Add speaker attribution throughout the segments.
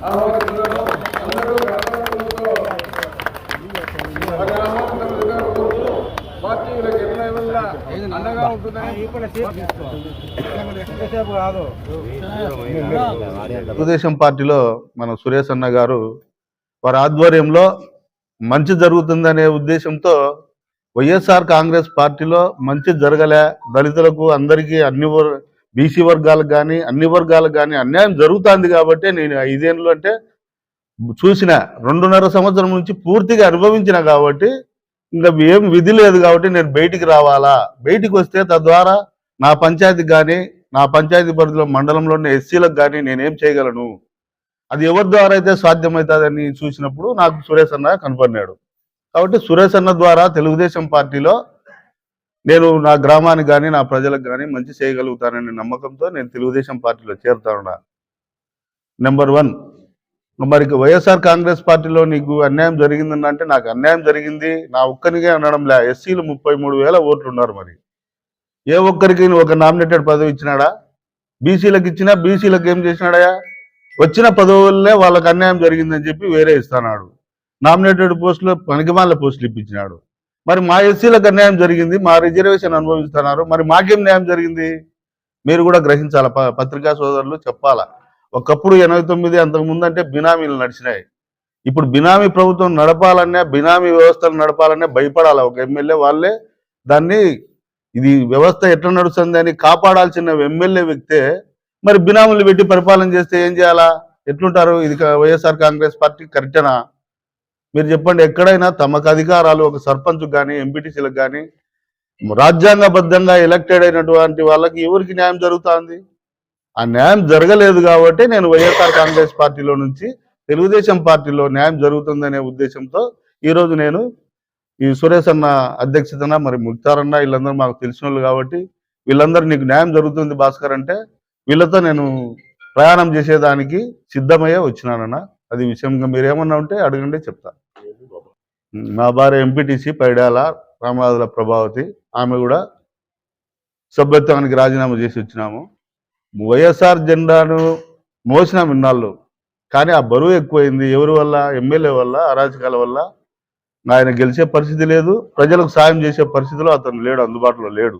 Speaker 1: అందరూ పార్టీలకు వల్ల అండగా ఉంటుందని
Speaker 2: తెలుగుదేశం పార్టీలో మన సురేష్ అన్న గారు వారి ఆధ్వర్యంలో మంచి జరుగుతుందనే ఉద్దేశంతో వైఎస్ఆర్ కాంగ్రెస్ పార్టీలో మంచి జరగలే. దళితులకు అందరికీ అన్ని బీసీ వర్గాలకు కానీ అన్ని వర్గాలకు కానీ అన్యాయం జరుగుతుంది కాబట్టి నేను ఐదేళ్ళు అంటే చూసిన రెండున్నర సంవత్సరం నుంచి పూర్తిగా అనుభవించిన కాబట్టి ఇంకా ఏం విధి లేదు కాబట్టి నేను బయటికి రావాలా? బయటికి వస్తే తద్వారా నా పంచాయతీకి కానీ నా పంచాయతీ పరిధిలో మండలంలోని ఎస్సీలకు కానీ నేనేం చేయగలను? అది ఎవరి ద్వారా అయితే సాధ్యమవుతుందని చూసినప్పుడు నాకు సురేష్ అన్న కనపడినాడు కాబట్టి సురేష్ అన్న ద్వారా తెలుగుదేశం పార్టీలో నేను నా గ్రామానికి కానీ నా ప్రజలకు కానీ మంచి చేయగలుగుతాననే నమ్మకంతో నేను తెలుగుదేశం పార్టీలో చేరుతానున్నా నెంబర్ వన్ మరి ఇక వైఎస్ఆర్ కాంగ్రెస్ పార్టీలో నీకు అన్యాయం జరిగిందంటే అంటే నాకు అన్యాయం జరిగింది. నా ఒక్కరికే అనడం లే. ఎస్సీలు ముప్పై మూడు వేల ఓట్లు ఉన్నారు మరి. ఏ ఒక్కరికి ఒక నామినేటెడ్ పదవి ఇచ్చినాడా? బీసీలకు ఇచ్చినా బీసీలకు ఏం చేసినాడా? వచ్చిన పదవులనే వాళ్ళకి అన్యాయం జరిగిందని చెప్పి వేరే ఇస్తున్నాడు నామినేటెడ్ పోస్టులు పనికిమాల పోస్టులు ఇప్పించినాడు. మరి మా ఎస్సీలకు అన్యాయం జరిగింది మా రిజర్వేషన్ అనుభవిస్తున్నారు. మరి మాకేం న్యాయం జరిగింది? మీరు కూడా గ్రహించాల? పత్రికా సోదరులు చెప్పాలా? ఒకప్పుడు ఎనభై తొమ్మిది అంతకుముందు అంటే బినామీలు నడిచినాయి. ఇప్పుడు బినామీ ప్రభుత్వం నడపాలన్నా బినామీ వ్యవస్థలు నడపాలనే భయపడాలి? ఒక ఎమ్మెల్యే వాళ్ళే దాన్ని ఇది వ్యవస్థ ఎట్లా నడుస్తుంది అని కాపాడాల్సిన ఎమ్మెల్యే వ్యక్తే మరి బినాములు పెట్టి పరిపాలన చేస్తే ఏం చేయాలా? ఎట్లుంటారు? ఇది వైఎస్ఆర్ కాంగ్రెస్ పార్టీ కరెక్టేనా? మీరు చెప్పండి ఎక్కడైనా తమకు అధికారాలు ఒక సర్పంచ్ కానీ ఎంపీటీసీలకు కానీ రాజ్యాంగబద్ధంగా ఎలక్టెడ్ అయినటువంటి వాళ్ళకి ఎవరికి న్యాయం జరుగుతుంది? ఆ న్యాయం జరగలేదు కాబట్టి నేను వైఎస్ఆర్ కాంగ్రెస్ పార్టీలో నుంచి తెలుగుదేశం పార్టీలో న్యాయం జరుగుతుందనే ఉద్దేశంతో ఈరోజు నేను ఈ సురేష్ అన్న అధ్యక్షతన మరి ముక్తారన్న వీళ్ళందరూ మాకు తెలిసిన వాళ్ళు కాబట్టి వీళ్ళందరూ నీకు న్యాయం జరుగుతుంది భాస్కర్ అంటే వీళ్ళతో నేను ప్రయాణం చేసేదానికి సిద్ధమయ్యే వచ్చినానన్న. అది విషయంగా మీరు ఏమన్నా ఉంటే అడగండి చెప్తా. మా భార్య ఎంపీటీసీ పైడాల రామరాజుల ప్రభావతి. ఆమె కూడా సభ్యత్వానికి రాజీనామా చేసి వచ్చినాము. వైఎస్ఆర్ జెండాను మోసినాం ఇన్నాళ్ళు. కానీ ఆ బరువు ఎక్కువైంది. ఎవరి వల్ల? ఎమ్మెల్యే వల్ల? అరాచకాల వల్ల? ఆయన గెలిచే పరిస్థితి లేదు. ప్రజలకు సాయం చేసే పరిస్థితిలో అతను లేడు అందుబాటులో లేడు.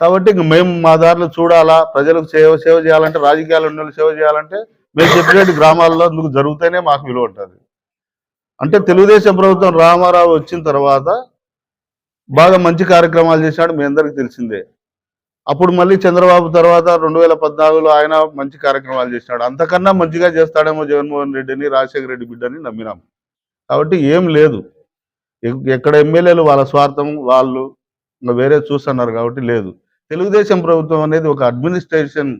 Speaker 2: కాబట్టి ఇంక మేము మా దారిలో చూడాలా? ప్రజలకు సేవ సేవ చేయాలంటే రాజకీయాలు ఉన్న సేవ చేయాలంటే మేము చెప్పినట్టు గ్రామాల్లో అందుకు జరుగుతూనే మాకు విలువ ఉంటుంది. అంటే తెలుగుదేశం ప్రభుత్వం రామారావు వచ్చిన తర్వాత బాగా మంచి కార్యక్రమాలు చేశాడు మీ అందరికీ తెలిసిందే. అప్పుడు మళ్ళీ చంద్రబాబు తర్వాత రెండు వేల పద్నాలుగులో ఆయన మంచి కార్యక్రమాలు చేసినాడు అంతకన్నా మంచిగా చేస్తాడేమో జగన్మోహన్ రెడ్డిని రాజశేఖర రెడ్డి బిడ్డని నమ్మినాం. కాబట్టి ఏం లేదు. ఎక్కడ ఎమ్మెల్యేలు వాళ్ళ స్వార్థం వాళ్ళు ఇంకా వేరే చూస్తున్నారు కాబట్టి లేదు. తెలుగుదేశం ప్రభుత్వం అనేది ఒక అడ్మినిస్ట్రేషన్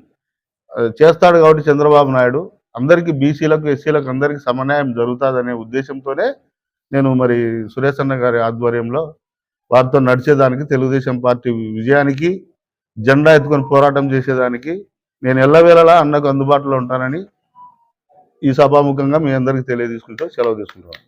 Speaker 2: చేస్తాడు కాబట్టి చంద్రబాబు నాయుడు. అందరికీ బీసీలకు ఎస్సీలకు అందరికీ సమన్యాయం జరుగుతుందనే ఉద్దేశంతోనే నేను మరి సురేష్ అన్న గారి ఆధ్వర్యంలో వారితో నడిచేదానికి తెలుగుదేశం పార్టీ విజయానికి జెండా ఎత్తుకొని పోరాటం చేసేదానికి నేను ఎల్లవేళలా అన్నకు అందుబాటులో ఉంటానని ఈ సభాముఖంగా మీ అందరికీ తెలియజేసుకుంటూ సెలవు తీసుకుంటాను